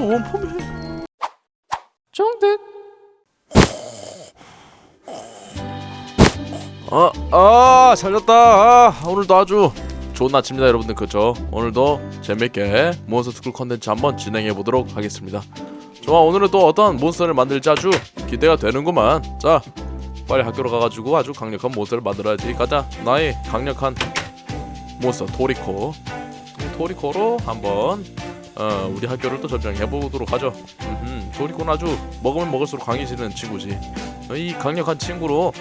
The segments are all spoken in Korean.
원펀맨 정득 아, 아 살렸다. 아, 오늘도 아주 좋은 아침입니다 여러분들. 그죠? 오늘도 재밌게 몬스터 스쿨 컨텐츠 한번 진행해 보도록 하겠습니다. 좋아 오늘은 또 어떤 몬스터를 만들지 아주 기대가 되는구만. 자 빨리 학교로 가가지고 아주 강력한 몬스터를 만들어야지. 가자 나의 강력한 몬스터 토리코. 토리코로 한번 어, 우리 학교를 또 점령해 보도록 하죠 음흠, 토리코는 아주 먹으면 먹을수록 강해지는 친구지 어, 이 강력한 친구로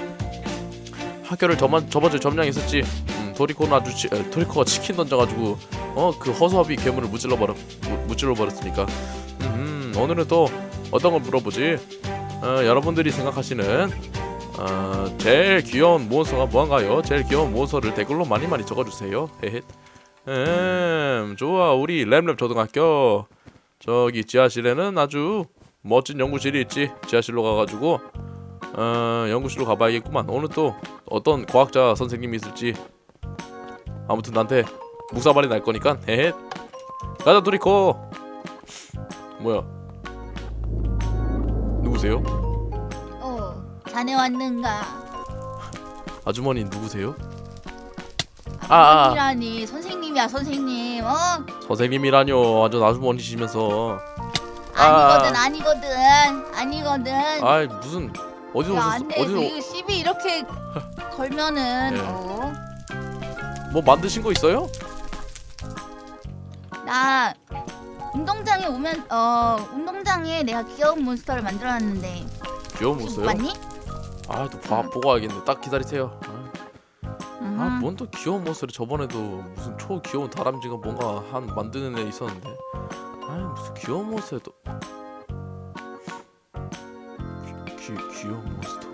학교를 저번 저번 주에 점령했었지 음, 토리코는 아주 치, 에, 토리코가 치킨 던져가지고 어 그 허수아비 괴물을 무찔러 무, 무찔러 버렸으니까 음, 오늘은 또 어떤 걸 물어보지 어, 여러분들이 생각하시는 어, 제일 귀여운 몬스터가 뭔가요? 제일 귀여운 몬스터를 댓글로 많이 많이 적어주세요. 헤헤. 음, 좋아. 우리 램램 초등학교 저기 지하실에는 아주 멋진 연구실이 있지. 지하실로 가가지고 어, 연구실로 가봐야겠구만. 오늘 또 어떤 과학자 선생님이 있을지 아무튼 나한테 묵사발이 날 거니까 헤헤. 가자 도리코. 뭐야? 누구세요? 어, 자네 왔는가? 아주머니 누구세요? 아, 아. 선생님이라니 선생님이야 선생님. 어? 선생님이라뇨 완전 아주머니시면서 아니거든 아니거든 아니거든. 아이 무슨 어디서 야, 오셨어? 안 돼. 어디서 이거 시비 이렇게 걸면은 예. 어? 뭐 만드신 거 있어요? 나 운동장에 오면 어 운동장에 내가 귀여운 몬스터를 만들어놨는데 귀여운 혹시 모습요? 못 봤니? 아또 봐 보고 와야겠네. 딱 기다리세요. 음. 아뭔 또 귀여운 모습을 저번에도 무슨 초 귀여운 다람쥐가 뭔가 한 만드는 애 있었는데 아 무슨 귀여운 모습에 또 귀, 귀 귀여운 몬스터?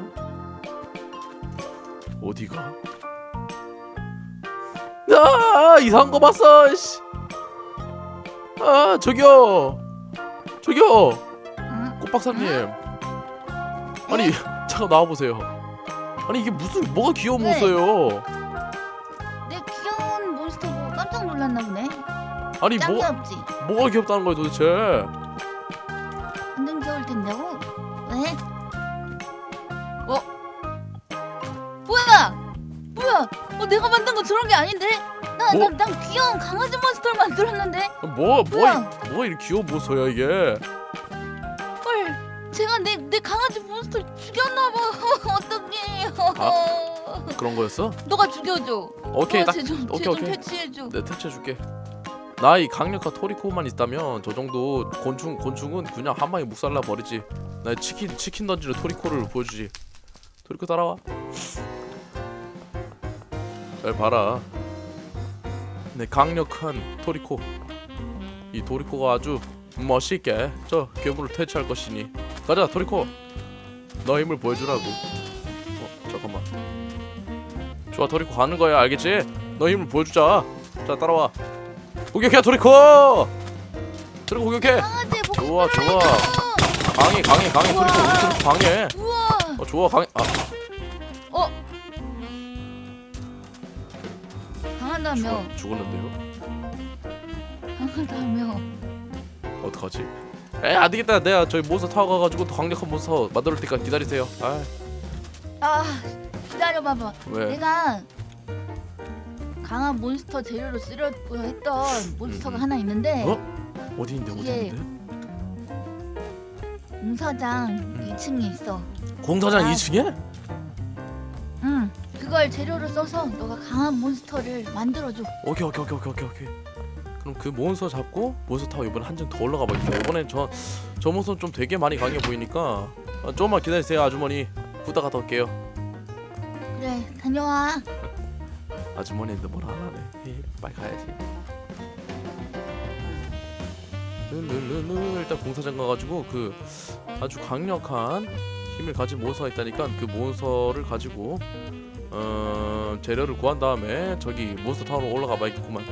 어디가? 아 이상한 거 봤어. 씨. 아 저기요 저기요 응? 꽃 박사님 아니 잠깐 나와 보세요. 아니 이게 무슨 뭐가 귀여운 왜? 몬스터예요? 내 귀여운 몬스터 보고 깜짝 놀랐나 보네. 아니 짱 뭐 귀엽지? 뭐가 귀엽다는 거예요 도대체? 완전 귀여울 텐데고. 왜? 어? 뭐야? 뭐야? 어 내가 만든 거 저런 게 아닌데? 난, 뭐? 난, 난 귀여운 강아지 몬스터를 만들었는데? 뭐 뭐 뭐야? 뭐가 이렇게 귀여운 몬스터야 이게? 헐, 제가 내, 내 강아지 몬스터를 죽였나봐. 어떡해. 그런 거였어? 너가 죽여줘. 오케이 딱 쟤좀 오케이, 오케이. 퇴치해줘. 내 퇴치해 줄게. 나 이 강력한 토리코만 있다면 저 정도 곤충 곤충은 그냥 한 방에 묵살라 버리지. 나 치킨 치킨 던지는 토리코를 보여주지. 토리코 따라와. 잘 봐라. 내 강력한 토리코. 이 토리코가 아주 멋있게 저 괴물을 퇴치할 것이니 가자 토리코. 너 힘을 보여주라고. 어 잠깐만. 좋아 토리코 가는 거야 알겠지? 너 힘을 보여주자. 자 따라와. 공격해 토리코. 토리코 공격해. 좋아 좋아. 강해 강해 강해 토리코 토리코 강해. 우와. 어 좋아 강해. 아 어? 강하다며. 죽, 죽었는데요? 강하다며. 어떡하지? 에 안되겠다 내가 저희 몬스터 타워 가가지고 더 강력한 몬스터 만들 때까지 기다리세요. 아 아, 기다려봐봐. 왜? 내가 강한 몬스터 재료로 쓰려고 했던 몬스터가 음. 하나 있는데 어? 어디 있는데 어디 이게- 있는데? 공사장 음. 2층에 있어. 공사장 아. 2층에? 응. 그걸 재료로 써서 너가 강한 몬스터를 만들어줘. 오케이 오케이 오케이 오케이 오케이 오케이. 그럼 그 몬스터 잡고 몬스터 타워 이번에 한 층 더 올라가 봐야겠다. 이번엔 저 저 몬스터 좀 되게 많이 강해 보이니까 아, 조금만 기다리세요 아주머니. 후다가 더 올게요. 그래, 다녀와. 아주머니인데 뭐라 안 하네. 빨리 가야지. 르르르르 일단 공사장 가가지고 그 아주 강력한 힘을 가진 몬스터가 있다니까 그 몬스터를 가지고 어 재료를 구한 다음에 저기 몬스터 타워로 올라가 봐야겠구만.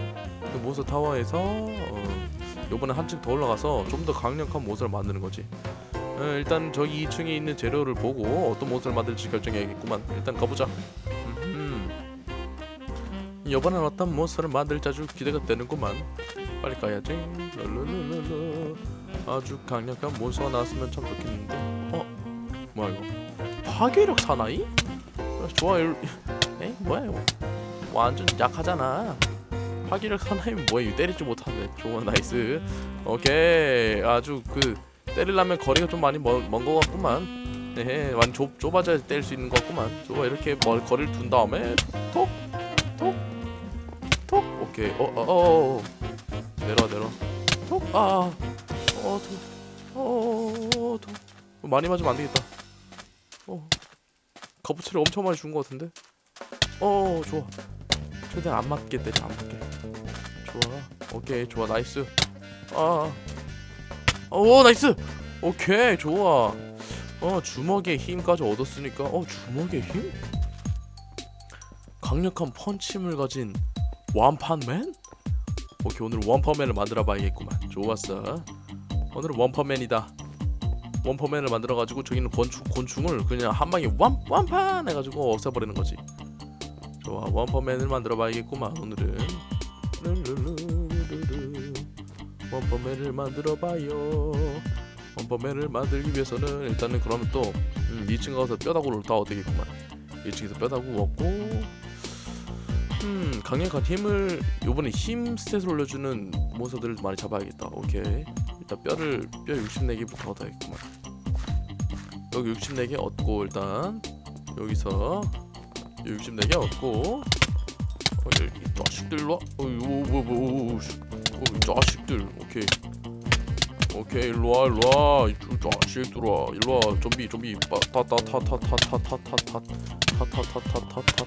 그 몬스터 타워에서 어, 요번에 한층 더 올라가서 좀 더 강력한 몬스터를 만드는 거지. 어, 일단 저기 2층에 있는 재료를 보고 어떤 몬스터를 만들지 결정해야겠구만. 일단 가보자. 음. 이번엔 어떤 몬스터를 만들지 아주 기대가 되는구만 빨리 가야지 랄랄랄랄라 아주 강력한 몬스터가 나왔으면 참 좋겠는데 어? 뭐야 이거 파괴력 사나이? 어, 좋아 일... 에? 뭐야 이거 완전 약하잖아 파괴력 사나이면 뭐야 이거 때리지 못하네. 좋아 나이스. 오케이. 아주 그 때리려면 거리가 좀 많이 먼거 같구만. 네 많이 좁, 좁아져야 때릴 수 있는 것 같구만. 좋아 이렇게 멀, 거리를 둔 다음에 톡 톡 톡. 오케이. 어어어 어, 어. 내려와 내려와. 톡아 어, 도, 어, 도. 많이 맞으면 안 되겠다. 어, 거부처리 엄청 많이 준 것 같은데. 어, 좋아. 최대한 안 맞게 때려, 안 맞게. 좋아. 오케이, 좋아, 나이스. 아, 오, 나이스. 오케이, 좋아. 어, 주먹의 힘까지 얻었으니까, 어, 주먹의 힘? 강력한 펀치물 가진 완판맨? 오케이, 오늘 원펀맨을 만들어 봐야겠구만. 좋았어. 오늘은 원퍼맨이다. 원퍼맨을 만들어가지고 저기는 곤충 곤충을 그냥 한 방에 완 완판 해가지고 없애버리는 거지. 좋아 원퍼맨을 만들어 봐야겠구만 오늘은. 원퍼맨을 만들어봐요. 원퍼맨을 만들기 위해서는 일단은 그러면 또 음, 2층 가서 뼈다구를 따야 되겠구만. 2층에서 뼈다구 얻고 음 강력한 힘을 요번에 힘 스탯을 올려주는 몬스터들을 많이 잡아야겠다. 오케이. 일단 뼈를 뼈 64개부터 얻어야겠구만 여기 64개 얻고 일단 여기서 64개 얻고 어, 이 자식들 와 어이 뭐뭐 어, 자식들 오케이 오케이 일로 와 일로 와 이 자식들아 일로 와 좀비 좀비 타타타타타타타타타타타타타타타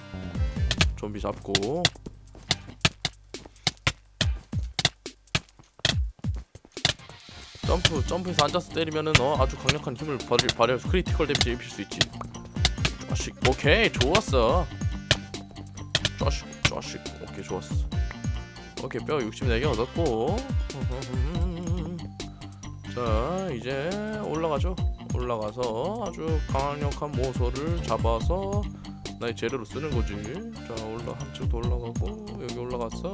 좀비 잡고 점프 점프해서 앉아서 때리면은 어 아주 강력한 힘을 발휘, 발휘해서 크리티컬 데미지 입힐 수 있지 자식 오케이 좋았어 자식 자식 오케이 좋았어 오케이 뼈 64개 얻었고. 자 이제 올라가죠. 올라가서 아주 강력한 모서를 잡아서 나의 재료로 쓰는 거지. 자 올라 한층 더 올라가고 여기 올라갔어.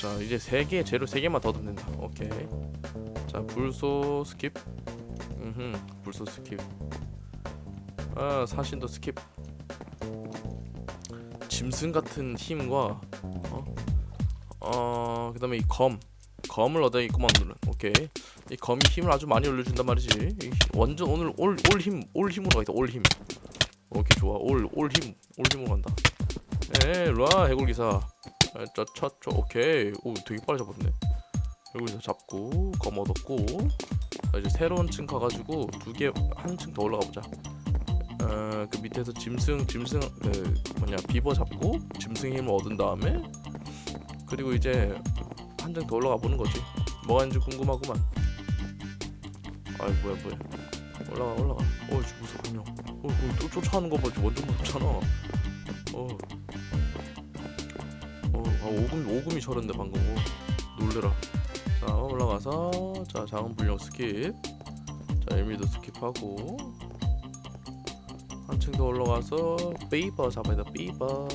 자 이제 세개 재료 세 개만 더 넣으면 된다. 오케이. 자 불소 스킵. 음흠 불소 스킵. 아 사신도 스킵 짐승 같은 힘과 어, 어 그다음에 이 검. 검을 얻어야겠구만 오늘은. 오케이. 이 검이 힘을 아주 많이 올려준단 말이지. 이 완전 오늘 올 올 힘 올 힘으로 가겠다. 올힘. 오케이 좋아. 올 올 힘 올 힘으로 간다. 에 일로와 해골기사. 짜차차 오케이. 오 되게 빨리 잡았네. 여기서 잡고 검 얻었고. 자, 이제 새로운 층 가가지고 두 개 한 층 더 올라가 보자 어 그 밑에서 짐승 짐승 그 뭐냐 비버 잡고 짐승 힘을 얻은 다음에 그리고 이제 한층더 올라가 보는 거지. 뭐가 있는지 궁금하구만. 아이 뭐야 뭐야. 올라가 올라가. 어 씨, 무섭군요. 어, 어, 또 쫓아오는 거 보지. 완전 무섭잖아. 어. 어, 아, 오금 오금이 저런데 방금. 오, 놀래라. 자 올라가서 자 작은 분량 스킵. 자 엘미도 스킵하고 한층 더 올라가서 비버 잡아야 돼 비버.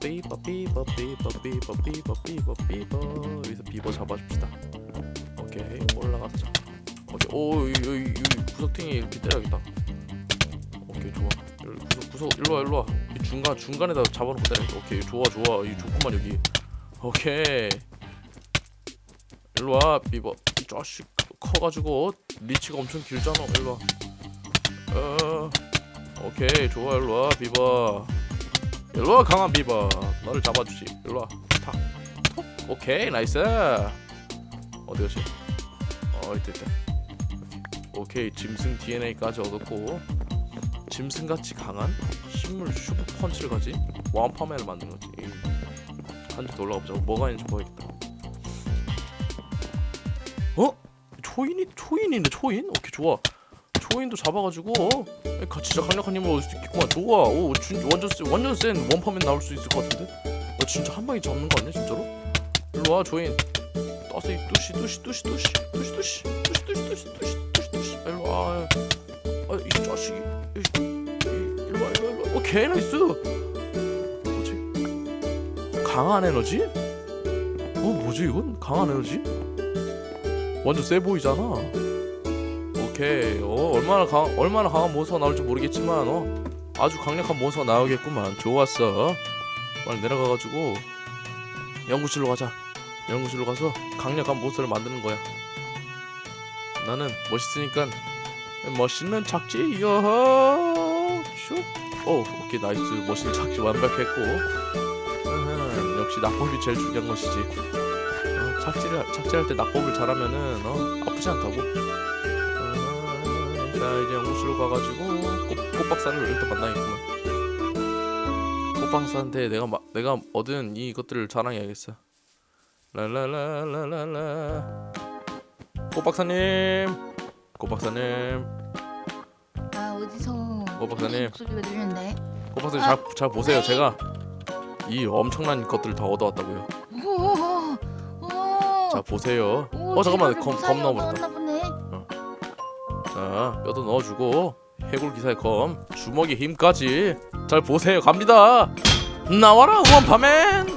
비버 비버 비버 비버 비버 비버 비버 여기서 비버 잡아줍시다. 오케이 올라가서 잡. 오케이 오 여기 여기, 여기 구석탱이 이렇게 때려야겠다. 오케이 좋아. 구석 구석 일로 와 일로 와. 이 중간 중간에다 잡아놓고 때려. 오케이 좋아 좋아 이 좋구만 여기. 오케이. 일로 와 비버. 이 자식 커가지고 리치가 엄청 길잖아. 일로 와. 어. 오케이 좋아 일로 와 비버. 일로 와 강한 비버. 너를 잡아주지. 일로 와. 탁. 톡. 오케이 나이스. 어디 갔지? 어 이때 있다. 오케이 짐승 DNA까지 얻었고 짐승같이 강한 힘물 슈퍼 펀치를 가진 원파맨을 만든 거지. 한줄더 올라가 보자. 뭐가 있는지 보야겠다. 어? 초인이 초인인데 초인? 오케이 좋아. 초인도 잡아가지고 어? 가- 진짜 강력한 힘을 얻을 수 있겠구만. 좋아. 오 진, 완전 센 완전 센 원파맨 나올 수 있을 것 같은데? 어, 진짜 한 방에 잡는 거 아니야 진짜로? 일로 와 초인. 따스이 뚜시 뚜시 뚜시 뚜시 뚜시 뚜시 뚜시 뚜시 뚜시 뚜시 뚜시 뚜시 일로 와. 아이 자식이. 이- 이- 일로 와 일로 와 일로 와. 오케이 나이스. 뭐지? 강한 에너지? 어 뭐지 이건? 강한 에너지? 완전 세 보이잖아. 오케이. 어 얼마나 강 얼마나 강한 몬스터가 나올지 모르겠지만 어 아주 강력한 몬스터가 나오겠구만. 좋았어. 빨리 내려가가지고 연구실로 가자. 연구실로 가서 강력한 몬스터를 만드는 거야. 나는 멋있으니까 멋있는 착지 슉. 오 오케이 나이스 멋있는 착지 완벽했고 으흠, 역시 낙법이 제일 중요한 것이지. 어, 착지를 착지할 때 낙법을 잘하면은 어 아프지 않다고. 어, 자 이제 연구실로 가가지고 꽃, 꽃박사를 일단 만나야겠구만. 꽃박사한테 내가 마, 내가 얻은 이것들을 자랑해야겠어. 랄랄랄랄랄라. 꽃박사님, 꽃박사님, 아 어디서 어, 박사님. 목소리가 들리는데 꽃박사님 잘잘 보세요. 제가 이 엄청난 것들을 다 얻어왔다고요. 오, 오, 자 보세요. 오, 어 잠깐만 검, 검 넣어버렸다. 뼈도 넣어주고 해골 기사의 검 주먹의 힘까지 잘 보세요. 갑니다. 나와라 원파맨!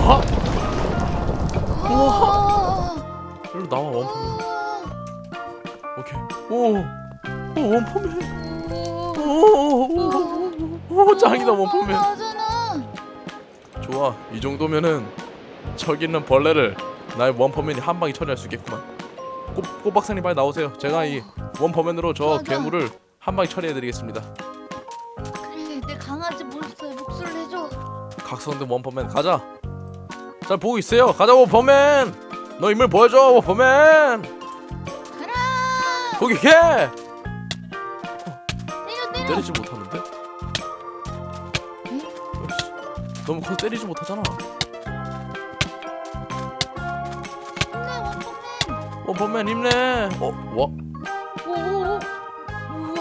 와 우와. 일로 나와 원파맨. 오케이. 오 오 원파맨. 오오오 짱이다 원파맨. 좋아. 이 정도면은 저기 있는 벌레를 나의 원퍼맨이 한 방에 처리할 수 있겠구만 꽃, 꽃 박사님 빨리 나오세요 제가 이 원퍼맨으로 저 좋아, 좋아. 괴물을 한 방에 처리해드리겠습니다 그래 내 강아지 몬스터에 목소리를 해줘. 각성된 원퍼맨 가자 잘 보고 있어요 가자 원퍼맨 너 힘을 보여줘 원퍼맨 가라. 거기 걔 때려 때려. 때리지 못하는데 응? 역시 너무 커서 때리지 못하잖아 원펀맨. 원퍼맨 힘내 어? 와? 오. 우와.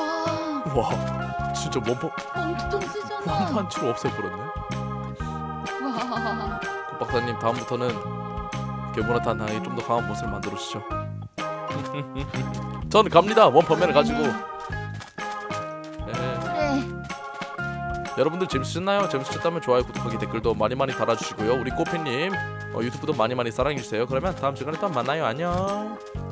와 진짜 원퍼 엄청 세잖아. 한치로 없애버렸네 와. 고 박사님 다음부터는 괴물한테 나이 좀 더 강한 모습을 만들어 주시죠. 저는 갑니다 원퍼맨을 가지고. 네, 그래. 여러분들 재밌으셨나요? 재밌으셨다면 좋아요, 구독하기, 댓글도 많이 많이 달아주시고요. 우리 꼬피님 어, 유튜브도 많이 많이 사랑해 주세요. 그러면 다음 시간에 또 만나요. 안녕.